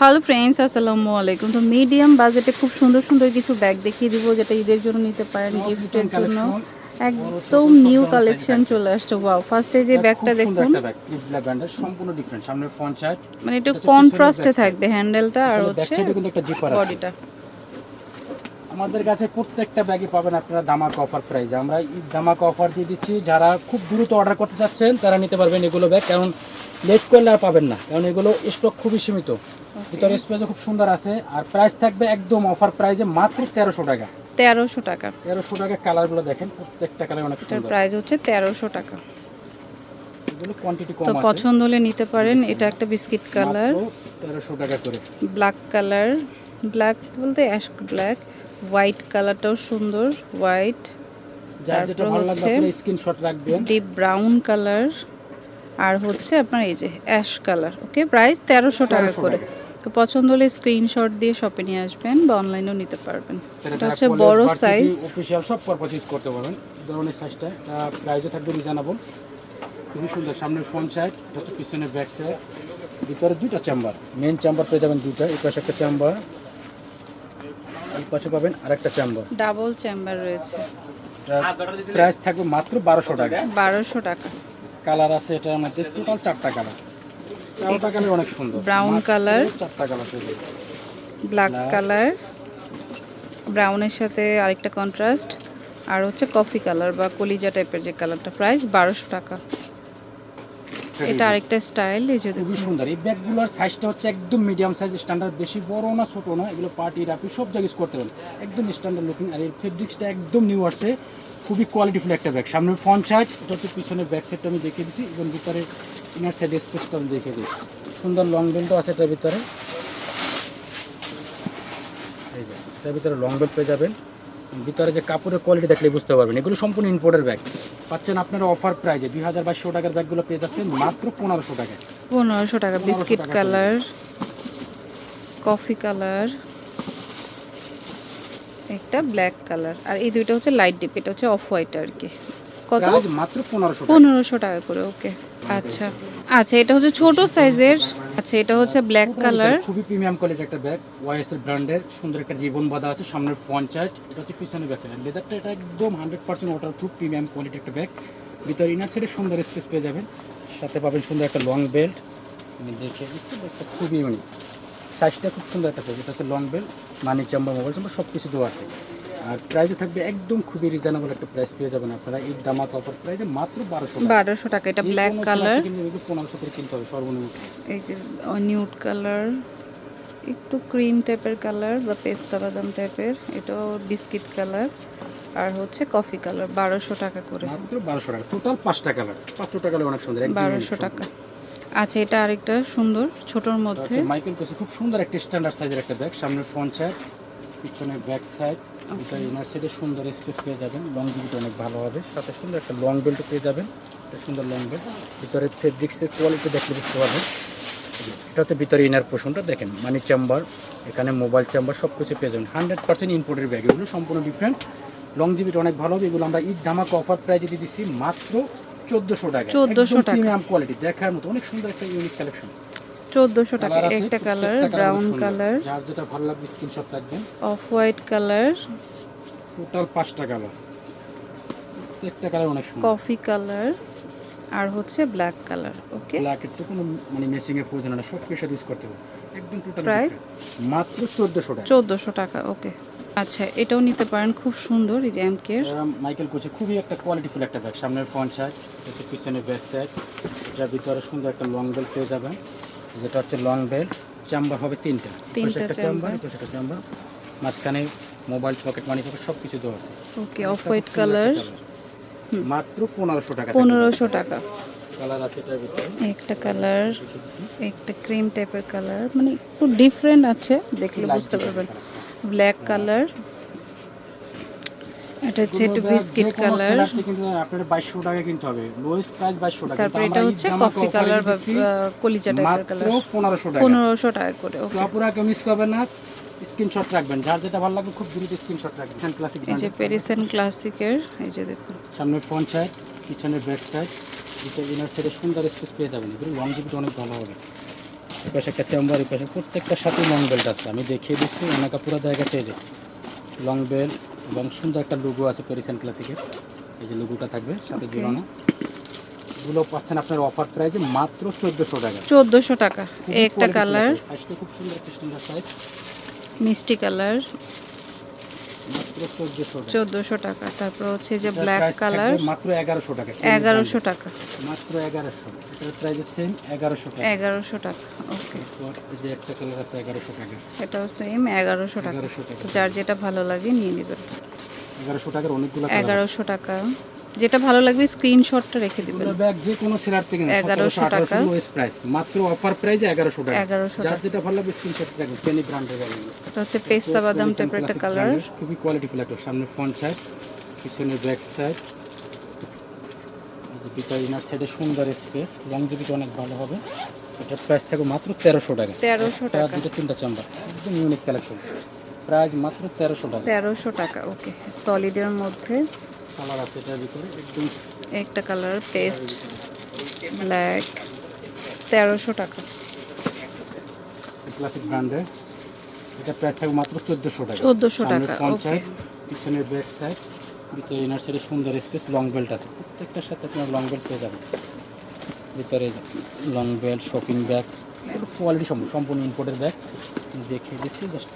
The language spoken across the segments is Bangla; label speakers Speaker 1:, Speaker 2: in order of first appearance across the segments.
Speaker 1: হ্যালো ফ্রেন্ডস আসসালামু আলাইকুম। তো মিডিয়াম বাজেটে খুব সুন্দর সুন্দর কিছু ব্যাগ দেখিয়ে দিব যেটা ঈদের জন্য নিতে পারেন গিফটের জন্য। একদম নিউ কালেকশন চলে আসছে। ওয়াও ফার্স্টে যে ব্যাগটা দেখুন।
Speaker 2: সম্পূর্ণ ডিফারেন্ট সামনে ফ্রন্ট সাইড
Speaker 1: মানে একটু
Speaker 2: এটা
Speaker 1: কনট্রাস্টে থাকবে হ্যান্ডেলটা আর হচ্ছে
Speaker 2: সাইডে কিন্তু একটা জিপার আছে।
Speaker 1: বডিটা
Speaker 2: আমাদের কাছে প্রত্যেকটা ব্যাগই পাবেন আপনারা দামাক অফার প্রাইজে আমরা দামাক অফার দিয়ে দিচ্ছি যারা খুব দ্রুত অর্ডার করতে চাচ্ছেন তারা নিতে পারবেন এগুলো ব্যাগ কারণ লেট করলে আর পাবেন না কারণ এগুলো স্টক খুবই সীমিত। ভিতরে স্পেসও খুব সুন্দর আছে। আর প্রাইস থাকবে একদম অফার প্রাইজে মাত্র তেরোশো টাকা।
Speaker 1: তেরোশো টাকা।
Speaker 2: তেরোশো টাকা কালারগুলো দেখেন প্রত্যেকটা কালার অনেক সুন্দর।
Speaker 1: প্রাইস হচ্ছে তেরোশো টাকা।
Speaker 2: এগুলো কোয়ান্টিটি কম
Speaker 1: তো পছন্দ হলে নিতে পারেন। এটা একটা বিস্কিট কালার
Speaker 2: তেরোশো টাকা করে।
Speaker 1: ব্ল্যাক কালার ব্ল্যাক বলতে অ্যাশ ব্ল্যাক হোয়াইট কালারটাও সুন্দর। হোয়াইট
Speaker 2: যার যেটা ভালো লাগবে আপনি স্ক্রিনশট রাখবেন।
Speaker 1: ডিপ ব্রাউন কালার আর হচ্ছে আপনার এই যে অ্যাশ কালার ওকে প্রাইস তেরোশো টাকা করে। তো পছন্দ হলে স্ক্রিনশট দিয়ে শপে নিয়ে আসবেন বা অনলাইনেও নিতে পারবেন। এটা হচ্ছে বড় সাইজ
Speaker 2: অফিসিয়াল সব পারপাস ইউজ করতে পারবেন। ধরনের সাইজটা এটা প্রাইসও থাকবে রিজনেবল খুবই সুন্দর সামনের ফ্রন্ট সাইড এটা হচ্ছে পিছনের ব্যাক সাইড ভিতরে দুইটা চেম্বার মেন চেম্বার পেয়ে যাবেন দুইটা এই পাশে একটা চেম্বার এই পাশে পাবেন আরেকটা চেম্বার
Speaker 1: ডাবল চেম্বার রয়েছে।
Speaker 2: প্রাইস থাকবে মাত্র বারোশো টাকা।
Speaker 1: বারোশো টাকা।
Speaker 2: কালার আছে এটার মধ্যে টোটাল চারটা কালার। চারটা কালার অনেক সুন্দর। মাত্র
Speaker 1: colour।
Speaker 2: চারটা কালার যাবেন
Speaker 1: ব্ল্যাক। কালার। ব্রাউনের সাথে আরেকটা কন্ট্রাস্ট আর হচ্ছে কফি কালার বা কলিজা টাইপের যে কালারটা প্রাইস বারোশো টাকা। এটা আরেকটা স্টাইল এই যে
Speaker 2: খুবই সুন্দর। এই ব্যাগগুলোর সাইজটা হচ্ছে একদম মিডিয়াম সাইজ স্ট্যান্ডার্ড বেশি বড় না ছোট না। এগুলো পার্টি আপনি সব জায়গায় use করতে পারেন। একদম স্ট্যান্ডার্ড লুকিং আর এই ফেব্রিক্সটা একদম নিউ আসছে। খুবই কোয়ালিটিফুল একটা ব্যাগ সামনের ফ্রন্ট সাইড এটা হচ্ছে পিছনের ব্যাক সাইডটা আমি দেখিয়ে দিচ্ছি এবং ভিতরে ইনার সাইড স্পেসটা আমি দেখিয়ে দিই সুন্দর লং বেল্টও আছে এটার ভিতরে। এই যে এটার ভিতরে লং বেল্ট পেয়ে যাবেন। ভিতরে যে কাপড়ের কোয়ালিটি দেখলে বুঝতে পারবেন এগুলো সম্পূর্ণ ইম্পোর্টের ব্যাগ পাচ্ছেন আপনারা অফার প্রাইজে দুই হাজার বাইশশো টাকার ব্যাগগুলো পেয়ে যাচ্ছেন মাত্র পনেরোশো টাকায়।
Speaker 1: পনেরোশো টাকা
Speaker 2: 1500
Speaker 1: বিস্কিট
Speaker 2: টাকা।
Speaker 1: কালার কফি কালার একটা ব্ল্যাক কালার আর এই দুইটা হচ্ছে লাইট ডিপ এটা হচ্ছে অফ হোয়াইট আর কি। কত?
Speaker 2: মাত্র পনেরোশো টাকা।
Speaker 1: পনেরোশো টাকা করে ওকে আচ্ছা। আচ্ছা এটা হচ্ছে ছোট সাইজের আচ্ছা এটা হচ্ছে ব্ল্যাক কালার
Speaker 2: খুবই প্রিমিয়াম কোয়ালিটির একটা ব্যাগ ওয়াইএস এর ব্র্যান্ডের সুন্দর একটা রিবন বাঁধা আছে সামনের ফ্রন্ট চার্জ এটা হচ্ছে পিছনে ব্যাক সাইড লেদারটা এটা একদম hundred percent water proof premium quality একটা ব্যাগ ভিতরে ইনার সাইডে সুন্দর স্পেস পেয়ে যাবেন। সাথে পাবেন সুন্দর একটা লং বেল্ট দেখে খুবই ইউনিক সাইজটা খুব সুন্দর একটা সাইজ এটা হচ্ছে long belt money chamber mobile chamber সব কিছু দেওয়া আছে। আর প্রাইসও থাকবে একদম খুবই রিজনেবল একটা প্রাইস পেয়ে যাবেন আপনারা। এই দামাক অফার প্রাইসে মাত্র বারোশো
Speaker 1: বারোশো টাকা এটা ব্ল্যাক কালার
Speaker 2: পনেরোশো করে কিনতে হবে সর্বনিম্ন।
Speaker 1: এই যে নিউড কালার একটু ক্রিম টাইপের কালার বা পেস্তা বাদাম টাইপের এটাও বিস্কিট কালার আর হচ্ছে কফি কালার বারোশো টাকা করে।
Speaker 2: মাত্র বারোশো টাকা টোটাল পাঁচটা কালার পাঁচশো টাকা অনেক সুন্দর
Speaker 1: বারোশো টাকা। আচ্ছা এটা আরেকটা সুন্দর ছোটোর। মধ্যে।
Speaker 2: মাইকেল কোসে খুব সুন্দর একটা স্ট্যান্ডার্ড সাইজের একটা ব্যাগ সামনে ফ্রন্ট সাইড পিছনে ব্যাক সাইড এটা ইনার সাইডে সুন্দর স্পেস পেয়ে যাবেন। লং জিবিটা অনেক ভালো হবে। সাথে সুন্দর একটা লং বেল্ট পেয়ে যাবেন। একটা সুন্দর লং বেল্ট ভিতরে ফেব্রিক্সের কোয়ালিটি দেখলে বুঝতে পারবেন। এটা হচ্ছে ভিতরে ইনার পোষণটা দেখেন মানি চেম্বার এখানে মোবাইল চেম্বার সব কিছু পেয়ে যাবেন। হান্ড্রেড পার্সেন্ট ইম্পোর্টের ব্যাগ এগুলো সম্পূর্ণ ডিফারেন্ট লং জিবিটা অনেক ভালো হবে এগুলো আমরা ঈদ ধামাক অফার প্রাইজে দিয়ে দিচ্ছি মাত্র চোদ্দোশো টাকা।
Speaker 1: 1400 টাকা।
Speaker 2: প্রিমিয়াম কোয়ালিটি দেখার মতো। অনেক সুন্দর একটা ইউনিক কালেকশন
Speaker 1: চোদ্দোশো টাকা। একটা কালার ব্রাউন কালার
Speaker 2: যার যেটা ভালো লাগবে স্ক্রিনশট রাখবেন।
Speaker 1: অফ হোয়াইট কালার
Speaker 2: টোটাল পাঁচটা কালার প্রত্যেকটা কালার অনেক সুন্দর।
Speaker 1: কফি কালার আর হচ্ছে ব্ল্যাক কালার ওকে
Speaker 2: ব্ল্যাকের তো কোনো মানে ম্যাচিং এর প্রয়োজন না সব কিছু সাথে ইউজ করতে হবে। একদম টোটাল
Speaker 1: প্রাইস
Speaker 2: মাত্র চোদ্দোশো টাকা।
Speaker 1: চোদ্দোশো টাকা ওকে আচ্ছা এটাও নিতে পারেন খুব সুন্দর এই যে এমকের
Speaker 2: এরা। মাইকেল কোচে খুবই একটা কোয়ালিটিফুল একটা ব্যাগ সামনের ফ্রন্ট সাইড হচ্ছে পিছনের ব্যাক সাইড যার ভিতরে সুন্দর একটা লং বেল্ট পেয়ে যাবেন। যেটা হচ্ছে লং বেল্ট চেম্বার হবে তিনটা।
Speaker 1: তিনটা
Speaker 2: একটা। চেম্বার একটা চেম্বার মাঝখানে মোবাইল পকেট মানি পকেট সব কিছু দেওয়া আছে।
Speaker 1: Okay off white colour.
Speaker 2: মাত্র পনেরোশো টাকা
Speaker 1: পনেরোশো টাকা।
Speaker 2: কালার আছে এটার ভিতরে।
Speaker 1: একটা কালার একটা ক্রিম টাইপের কালার মানে একটু ডিফারেন্ট আছে দেখলে বুঝতে পারবেন। ব্ল্যাক কালার এটা হচ্ছে একটু বিস্কিট কালার
Speaker 2: কিন্তু আপনার বাইশশো টাকা কিনতে হবে। লোয়েস্ট প্রাইস বাইশশো টাকা।
Speaker 1: তারপর এটা হচ্ছে কফি কালার বা কলিজা টাইপের
Speaker 2: মাত্র
Speaker 1: কালার
Speaker 2: পনেরোশো টাকা।
Speaker 1: পনেরোশো টাকা করে ওকে
Speaker 2: আপুরা কেউ মিস করবেন না। স্ক্রিনশট রাখবেন। যার যেটা ভালো লাগবে খুব দ্রুত স্ক্রিনশট রাখবেন। ক্লাসিক
Speaker 1: এই যে পেরিসেন ক্লাসিকের এই যে দেখুন।
Speaker 2: সামনে ফ্রন্ট সাইড পিছনে ব্যাক সাইড এটা ইনার সাইডে সুন্দর স্পেস পেয়ে যাবেন। এগুলো লং জিবিটা অনেক ভালো হবে। এই পাশে একটা চেম্বার এই পাশে প্রত্যেকটার সাথে লং বেল্ট আছে। আমি দেখিয়ে দিচ্ছি অনেক পুরো জায়গাতে এই যে লং বেল্ট এবং সুন্দর একটা লুগো আছে পেরিসেন ক্লাসিকের এই যে লুগোটা থাকবে সাথে. জোড়ানো এগুলো পাচ্ছেন আপনার অফার প্রাইসে মাত্র চোদ্দোশো টাকা।
Speaker 1: চোদ্দোশো টাকা। এই একটা কালার।
Speaker 2: সাইজটা খুব সুন্দর স্ট্যান্ডার্ড সাইজ
Speaker 1: মিষ্টি কালার।
Speaker 2: চোদ্দোশো টাকা।
Speaker 1: তারপর হচ্ছে যে ব্ল্যাক কালার
Speaker 2: মাত্র এগারোশো টাকা।
Speaker 1: এগারোশো টাকা।
Speaker 2: মাত্র এগারোশো। এটার প্রাইস সেম এগারোশো টাকা।
Speaker 1: এগারোশো টাকা। ওকে
Speaker 2: যে একটা কালার আছে এগারোশো টাকা।
Speaker 1: এটাও সেম এগারোশো টাকা। যার যেটা ভালো লাগে নিয়ে নেবেন।
Speaker 2: এগারোশো টাকার অনেকগুলো
Speaker 1: এগারোশো টাকা। যেটা ভালো লাগবে স্ক্রিনশটটা রেখে দিবেন।
Speaker 2: ব্যাগ যে কোনো সেলার থেকে
Speaker 1: 1100 টাকা।
Speaker 2: 1800 lowest price। মাত্র অফার প্রাইসে এগারোশো টাকা।
Speaker 1: এগারোশো
Speaker 2: যার
Speaker 1: টাকা।
Speaker 2: যেটা ভালো লাগবে স্ক্রিনশট রাখবেন পেনি ব্র্যান্ডের ব্যাগগুলো
Speaker 1: এটা হচ্ছে পেস্তা বাদাম টাইপের একটা কালার
Speaker 2: খুবই কোয়ালিটিফুল একটা। সামনে ফ্রন্ট সাইড পিছনে ব্যাক সাইড পিতা ইনার সাইডে সুন্দর স্পেস লংজিভিটি অনেক ভালো হবে। এটা প্রাইস থাকবে মাত্র তেরোশো টাকা।
Speaker 1: তেরোশো
Speaker 2: এটা
Speaker 1: টাকা।
Speaker 2: দুটো তিনটা চাম্বার একদম ইউনিক কালেকশন প্রাইস মাত্র তেরোশো টাকা।
Speaker 1: তেরোশো টাকা ওকে সলিডের মধ্যে।
Speaker 2: কালার আছে এটার ভিতরে একদম
Speaker 1: একটা কালার পেস্ট ব্ল্যাক তেরোশো টাকা।
Speaker 2: ক্লাসিক ব্র্যান্ডের এটা প্রাইস থাকবে মাত্র চোদ্দোশো টাকা।
Speaker 1: 1400 টাকা.
Speaker 2: সাইড পিছনের ব্যাক সাইড ভিতরে ইনার সাইডে সুন্দর স্পেস লং বেল্ট আছে। প্রত্যেকটার সাথে আপনার লং বেল্ট পেয়ে যাবেন। ভিতরে long belt shopping bag quality সম্পূর্ণ সম্পূর্ণ ইম্পোর্টের ব্যাগ দেখিয়ে দিচ্ছি জাস্ট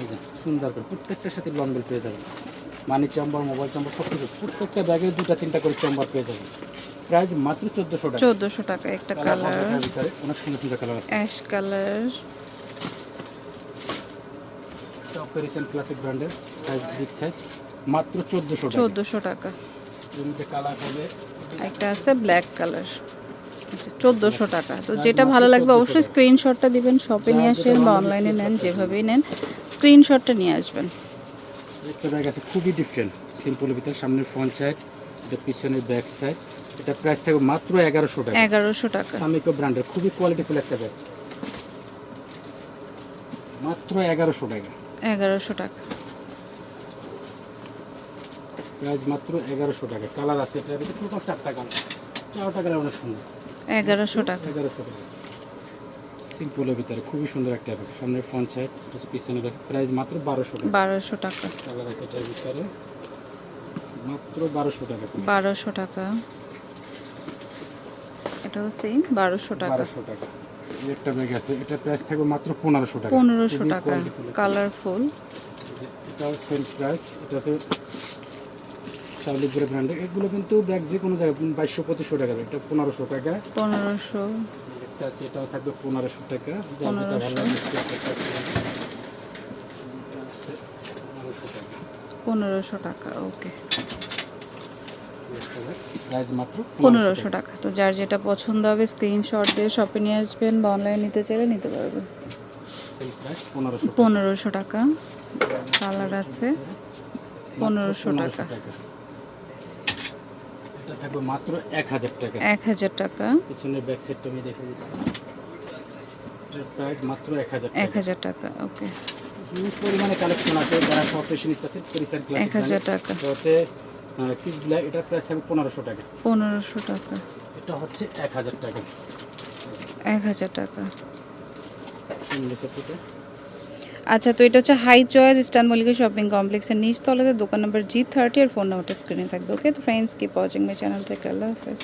Speaker 2: এই যে সুন্দর করে প্রত্যেকটার সাথে লং বেল্ট পেয়ে যাবেন। মানি চাম্বার মোবাইল চাম্বার সব কিছু। প্রত্যেকটা ব্যাগে দুটা তিনটা করে চাম্বার পেয়ে যাবেন। প্রাইস মাত্র চোদ্দোশো টাকা।
Speaker 1: চোদ্দোশো টাকা একটা
Speaker 2: কালার
Speaker 1: কালার।
Speaker 2: অনেক সুন্দর সুন্দর কালার আছে।
Speaker 1: Ash colour.
Speaker 2: অপারেশন ক্লাসিক ব্র্যান্ডের সাইজ বিগ সাইজ মাত্র চোদ্দোশো টাকা।
Speaker 1: চোদ্দোশো টাকা।
Speaker 2: মধ্যে কালার হবে।
Speaker 1: একটা আছে ব্ল্যাক কালার। চোদ্দোশো টাকা। তো যেটা ভালো লাগবে অবশ্যই স্ক্রিনশটটা দিবেন শপে নিয়ে আসেন বা অনলাইনে নেন যেভাবেই নেন স্ক্রিনশটটা নিয়ে আসবেন।
Speaker 2: একটা ব্যাগ আছে খুবই ডিফারেন্ট সিম্পলের ভিতরে সামনের ফ্রন্ট সাইড এটা পিছনের ব্যাক সাইড এটা প্রাইস থাকবে মাত্র এগারোশো টাকা।
Speaker 1: এগারোশো টাকা।
Speaker 2: সামিকো ব্র্যান্ডের খুবই কোয়ালিটিফুল একটা ব্যাগ মাত্র এগারোশো টাকা।
Speaker 1: এগারোশো টাকা।
Speaker 2: প্রাইস মাত্র এগারোশো টাকা। কালার আছে এটার ভিতরে টোটাল চারটা কালার চারটা কালার অনেক সুন্দর।
Speaker 1: এগারোশো টাকা।
Speaker 2: এগারোশো টাকা। সিম্পলের ভিতরে খুবই সুন্দর একটা ব্যাগ সামনের ফ্রন্ট সাইড পিছনের প্রাইস মাত্র বারোশো টাকা।
Speaker 1: বারোশো টাকা।
Speaker 2: কালার আছে এটার ভিতরে। মাত্র বারোশো টাকা
Speaker 1: বারোশো টাকা। এটাও সেম বারোশো টাকা।
Speaker 2: বারোশো টাকা। একটা ব্যাগ আছে এটা প্রাইস থাকবে মাত্র পনেরোশো টাকা।
Speaker 1: পনেরোশো টাকা। কালারফুল।
Speaker 2: এটাও সেম প্রাইস এটা হচ্ছে শাওলিপুরে ব্র্যান্ডের এগুলো কিন্তু ব্যাগ যে কোনো জায়গায় বাইশশো পঁচিশশো টাকা। এটা পনেরোশো টাকা।
Speaker 1: পনেরোশো।
Speaker 2: একটা আছে এটাও থাকবে পনেরোশো টাকা। যার যেটা ভালো
Speaker 1: 1500
Speaker 2: লাগে সেটা একটা এটা আছে 1500 টাকা।
Speaker 1: পনেরোশো টাকা ওকে। পনেরোশো টাকা। তো যার যেটা পছন্দ হবে স্ক্রিনশট দিয়ে শপে নিয়ে আসবেন বা অনলাইন নিতে চাইলে নিতে পারবেন।
Speaker 2: পনেরোশো
Speaker 1: টাকা। কালার আছে। পনেরোশো টাকা।
Speaker 2: এটা থাকবে মাত্র এক হাজার টাকা।
Speaker 1: এক হাজার টাকা।
Speaker 2: পিছনের ব্যাক সাইডটা আমি দেখে দিচ্ছি। এটার প্রাইস মাত্র এক হাজার
Speaker 1: এক
Speaker 2: টাকা
Speaker 1: হাজার টাকা ওকে।
Speaker 2: হিউজ পরিমাণে কালেকশন আছে যারা শর্ট পেশন ইচ্ছা ক্লাস
Speaker 1: এক হাজার টাকা।
Speaker 2: এটা হচ্ছে কিস ব্ল্যাক এটার প্রাইস থাকবে পনেরোশো টাকা।
Speaker 1: পনেরোশো টাকা।
Speaker 2: এটা হচ্ছে এক হাজার টাকা।
Speaker 1: এক হাজার টাকা।
Speaker 2: ইংলিশের থেকে।
Speaker 1: আচ্ছা তো এটা হচ্ছে high choice Eastern Mallika shopping কমপ্লেক্সের নিচতলাতে, দোকান নম্বর জি থার্টি আর ফোন নাম্বারটা স্ক্রিনে থাকবে ওকে তো friends keep watching my channel থেকে আল্লাহ হাফেজ